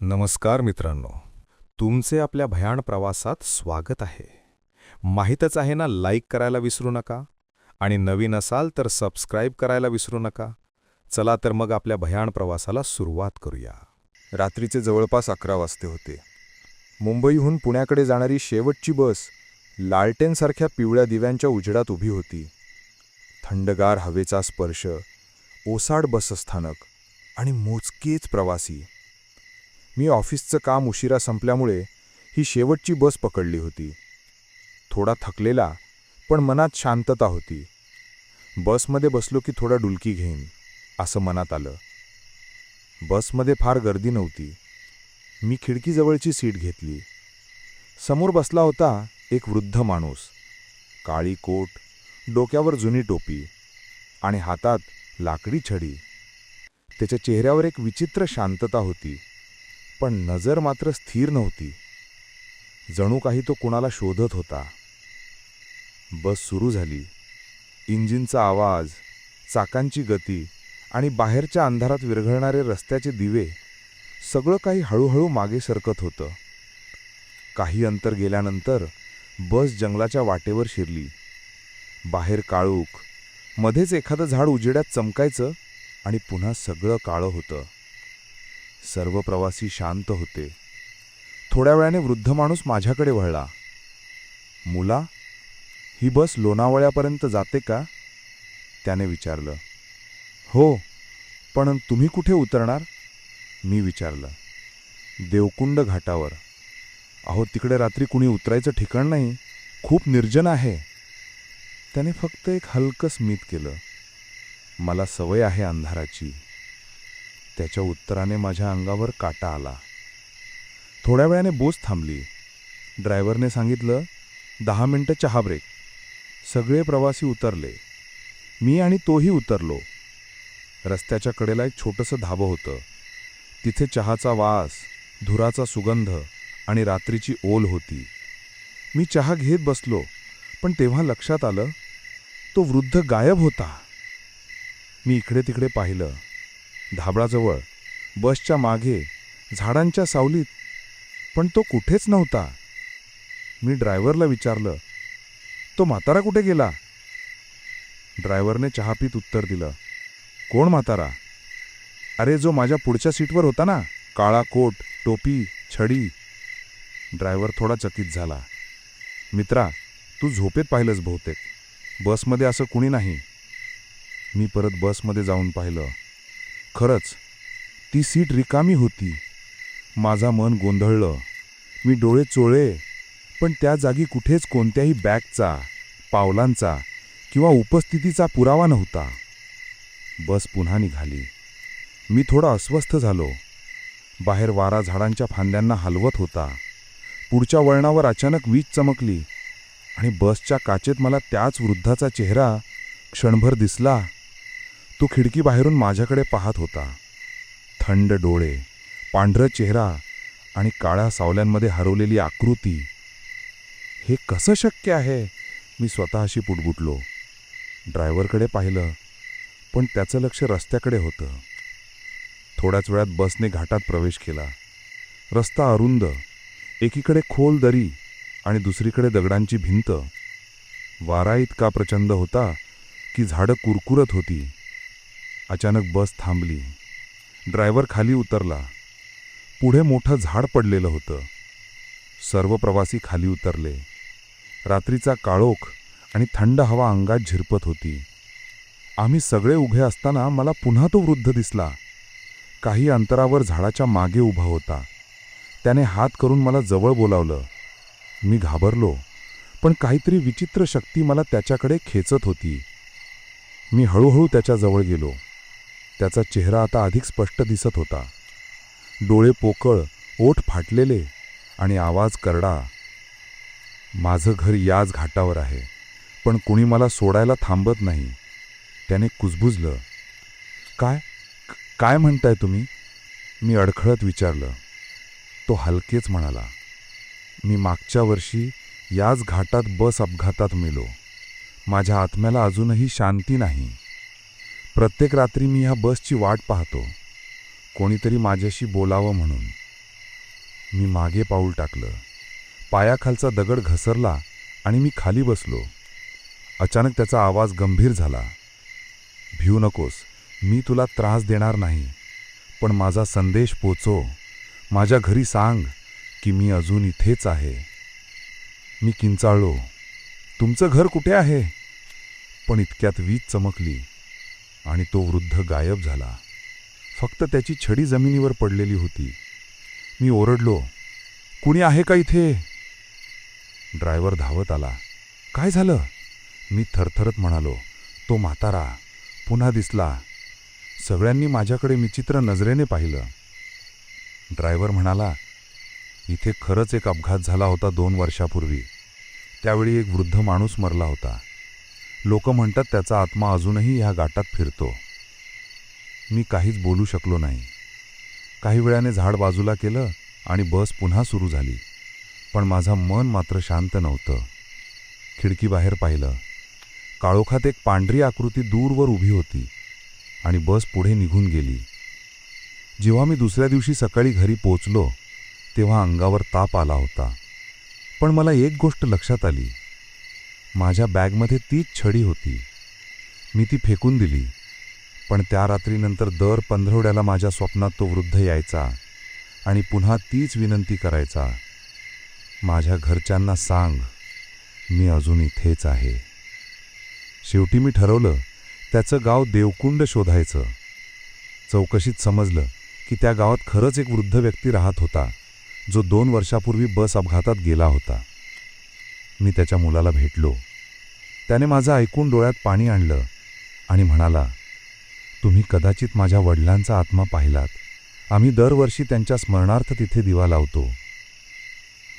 नमस्कार मित्रांनो तुमचे आपल्या भयाण प्रवासात स्वागत आहे. माहीतच आहे ना लाईक करायला विसरू नका आणि नवीन असाल तर सबस्क्राईब करायला विसरू नका. चला तर मग आपल्या भयाण प्रवासाला सुरुवात करूया. रात्रीचे जवळपास अकरा वाजते होते. मुंबईहून पुण्याकडे जाणारी शेवटची बस लालटेनसारख्या पिवळ्या दिव्यांच्या उजेडात उभी होती. थंडगार हवेचा स्पर्श ओसाड बसस्थानक आणि मोजकेच प्रवासी मी ऑफिसचं काम उशिरा संपल्यामुळे ही शेवटची बस पकडली होती. थोडा थकलेला पण मनात शांतता होती. बसमध्ये बसलो की थोडा डुलकी घेईन असं मनात आलं. बसमध्ये फार गर्दी नव्हती. मी खिडकीजवळची सीट घेतली. समोर बसला होता एक वृद्ध माणूस. काळी कोट डोक्यावर जुनी टोपी आणि हातात लाकडी छडी. त्याच्या चेहऱ्यावर एक विचित्र शांतता होती. पण नजर मात्र स्थिर नव्हती. जणू काही तो कुणाला शोधत होता. बस सुरू झाली. इंजिनचा आवाज चाकांची गती आणि बाहेरच्या अंधारात विरघळणारे रस्त्याचे दिवे सगळं काही हळूहळू मागे सरकत होतं. काही अंतर गेल्यानंतर बस जंगलाच्या वाटेवर शिरली. बाहेर काळूक मध्येच एखादं झाड उजेड्यात चमकायचं आणि पुन्हा सगळं काळं होतं. सर्व प्रवासी शांत होते. थोड्या वेळाने वृद्ध माणूस माझ्याकडे वळला. मुला ही बस लोणावळ्यापर्यंत जाते का? त्याने विचारलं. हो पण तुम्ही कुठे उतरणार? मी विचारलं. देवकुंड घाटावर. अहो तिकडे रात्री कुणी उतरायचं ठिकाण नाही. खूप निर्जन आहे. त्याने फक्त एक हलकं स्मित केलं. मला सवय आहे अंधाराची. त्याच्या उत्तराने माझ्या अंगावर काटा आला. थोड्या वेळाने बोस थांबली. ड्रायव्हरने सांगितलं दहा मिनटं चहा ब्रेक सगळे प्रवासी उतरले. मी आणि तोही उतरलो. रस्त्याच्या कडेला एक छोटंसं धाबं होतं. तिथे चहाचा वास धुराचा सुगंध आणि रात्रीची ओल होती. मी चहा घेत बसलो पण तेव्हा लक्षात आलं तो वृद्ध गायब होता. मी इकडे तिकडे पाहिलं. धाबळाजवळ बसच्या मागे झाडांच्या सावलीत. पण तो कुठेच नव्हता. मी ड्रायव्हरला विचारलं तो म्हातारा कुठे गेला? ड्रायव्हरने चहा पीत उत्तर दिलं कोण म्हातारा? अरे जो माझ्या पुढच्या सीटवर होता ना काळा कोट टोपी छडी. ड्रायव्हर थोडा चकित झाला मित्रा तू झोपेत पाहिलंस बहुतेक. बसमध्ये असं कुणी नाही. मी परत बसमध्ये जाऊन पाहिलं. खरंच ती सीट रिकामी होती. माझा मन गोंधळलं. मी डोळे चोळे पण त्या जागी कुठेच कोणत्याही बॅगचा पावलांचा किंवा उपस्थितीचा पुरावा नव्हता. बस पुन्हा निघाली. मी थोडा अस्वस्थ झालो. बाहेर वारा झाडांच्या फांद्यांना हलवत होता. पुढच्या वळणावर अचानक वीज चमकली आणि बसच्या काचेत मला त्याच वृद्धाचा चेहरा क्षणभर दिसला. तो खिडकी बाहेरून माझ्याकडे पाहत होता. थंड डोळे पांढरं चेहरा आणि काळ्या सावल्यांमध्ये हरवलेली आकृती. हे कसं शक्य आहे? मी स्वतःशी पुटबुटलो. ड्रायव्हरकडे पाहिलं पण त्याचं लक्ष रस्त्याकडे होतं. थोड्याच वेळात बसने घाटात प्रवेश केला. रस्ता अरुंद एकीकडे खोल दरी आणि दुसरीकडे दगडांची भिंत. वारा इतका प्रचंड होता की झाडं कुरकुरत होती. अचानक बस थांबली. ड्रायव्हर खाली उतरला. पुढे मोठं झाड पडलेलं होतं. सर्व प्रवासी खाली उतरले. रात्रीचा काळोख आणि थंड हवा अंगात झिरपत होती. आम्ही सगळे उभे असताना मला पुन्हा तो वृद्ध दिसला. काही अंतरावर झाडाच्या मागे उभा होता. त्याने हात करून मला जवळ बोलावलं. मी घाबरलो पण काहीतरी विचित्र शक्ती मला त्याच्याकडे खेचत होती. मी हळूहळू त्याच्याजवळ गेलो. त्याचा चेहरा आता अधिक स्पष्ट दिसत होता. डोळे पोकळ ओठ फाटलेले आणि आवाज करडा. माझं घर याच घाटावर आहे पण कुणी मला सोडायला थांबत नाही. त्याने कुजबुजलं. काय? काय म्हणताय तुम्ही? मी अडखळत विचारलं. तो हलकेच म्हणाला. मी मागच्या वर्षी याच घाटात बस अपघातात मेलो. माझ्या आत्म्याला अजूनही शांती नाही. प्रत्येक रात्री मी ह्या बसची वाट पाहतो. कोणीतरी माझ्याशी बोलावं म्हणून. मी मागे पाऊल टाकलं. पायाखालचा दगड घसरला आणि मी खाली बसलो. अचानक त्याचा आवाज गंभीर झाला. भिऊ नकोस. मी तुला त्रास देणार नाही. पण माझा संदेश पोचो. माझ्या घरी सांग की मी अजून इथेच आहे. मी किंचाळलो. तुमचं घर कुठे आहे? पण इतक्यात वीज चमकली. आणि तो वृद्ध गायब झाला. फक्त त्याची छडी जमिनीवर पडलेली होती. मी ओरडलो कुणी आहे का इथे? ड्रायव्हर धावत आला. काय झालं? मी थरथरत म्हणालो तो म्हातारा पुन्हा दिसला. सगळ्यांनी माझ्याकडे विचित्र नजरेने पाहिलं. ड्रायव्हर म्हणाला इथे खरंच एक अपघात झाला होता दोन वर्षापूर्वी. त्यावेळी एक वृद्ध माणूस मरला होता. लोक म्हणतात त्याचा आत्मा अजूनही ह्या गाटात फिरतो. मी काहीच बोलू शकलो नाही. काही वेळाने झाड बाजूला केलं आणि बस पुन्हा सुरू झाली. पण माझं मन मात्र शांत नव्हतं. खिडकीबाहेर पाहिलं. काळोखात एक पांढरी आकृती दूरवर उभी होती आणि बस पुढे निघून गेली. जेव्हा मी दुसऱ्या दिवशी सकाळी घरी पोचलो तेव्हा अंगावर ताप आला होता. पण मला एक गोष्ट लक्षात आली. माझ्या बॅगमध्ये तीच छडी होती. मी ती फेकून दिली. पण त्या रात्रीनंतर दर पंधरवड्याला माझ्या स्वप्नात तो वृद्ध यायचा आणि पुन्हा तीच विनंती करायचा. माझ्या घरच्यांना सांग मी अजून इथेच आहे. शेवटी मी ठरवलं त्याचं गाव देवकुंड शोधायचं. चौकशीत समजलं की त्या गावात खरंच एक वृद्ध व्यक्ती राहत होता जो दोन वर्षापूर्वी बस अपघातात गेला होता. मी त्याच्या मुलाला भेटलो. त्याने माझं ऐकून डोळ्यात पाणी आणलं आणि म्हणाला तुम्ही कदाचित माझ्या वडिलांचा आत्मा पाहिलात. आम्ही दरवर्षी त्यांच्या स्मरणार्थ तिथे दिवा लावतो.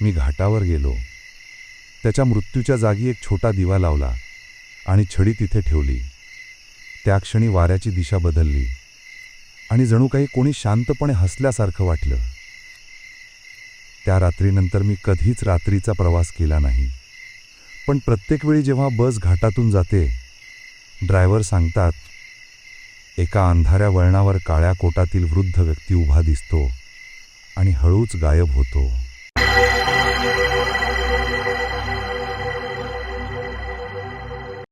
मी घाटावर गेलो. त्याच्या मृत्यूच्या जागी एक छोटा दिवा लावला आणि छडी तिथे ठेवली. त्या क्षणी वाऱ्याची दिशा बदलली आणि जणू काही कोणी शांतपणे हसल्यासारखं वाटलं. त्या रात्रीनंतर मी कधीच रात्रीचा प्रवास केला नाही. पण प्रत्येक वेळी जेव्हा बस घाटातून जाते ड्रायव्हर सांगतात एका अंधाऱ्या वळणावर काळ्या कोटातील वृद्ध व्यक्ती उभा दिसतो आणि हळूच गायब होतो.